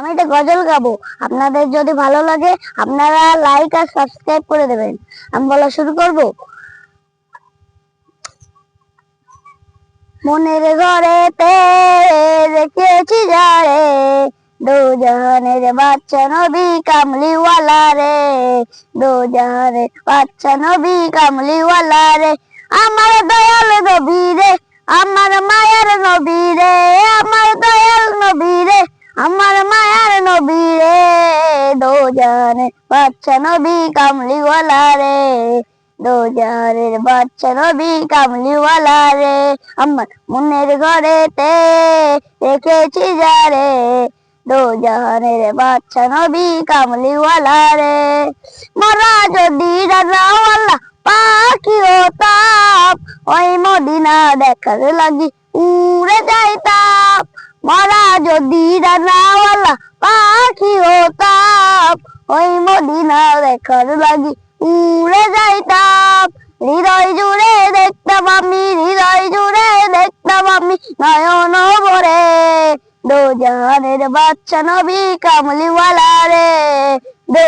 আমি একটা গজল গাবো। আপনাদের যদি ভালো লাগে, আপনারা লাইক আর সাবস্ক্রাইব করে দেবেন। আমি বলা শুরু করব। মনের ঘরেতে রেখেছি যারে দু জাহানের বাচ্চা নবী কামলিওয়ালা রে দু জাহানের বাচ্চা নবী কামলিওয়ালা রে। আমার দয়াল নবী আমার মায়ার নবী রে দো জাহানের বাচ্চা নবী কামলিওয়ালা রে। দো বাচ্চা নবী কামলিওয়ালা রে, আমার মনের ঘরেতে রেখেছি যারে দো জাহানের বাচ্চা নবী কামলিওয়ালা রে। মরা যদি রাজাওয়ালা পাখি ও তাপ, ওই মদিনা দেখার লাগি উড়ে যাইতাম। মরা যদি রাজাওয়ালা পাখি হতাম, ওই মদিনা দেখার লাগি উড়ে যাইতাম। হৃদয় জুড়ে দেখতাম আমি, হৃদয় জুড়ে দেখতাম আমি নয়ন ভরে। দো জাহানের বাচ্চা নবী কামলিওয়ালা রে দো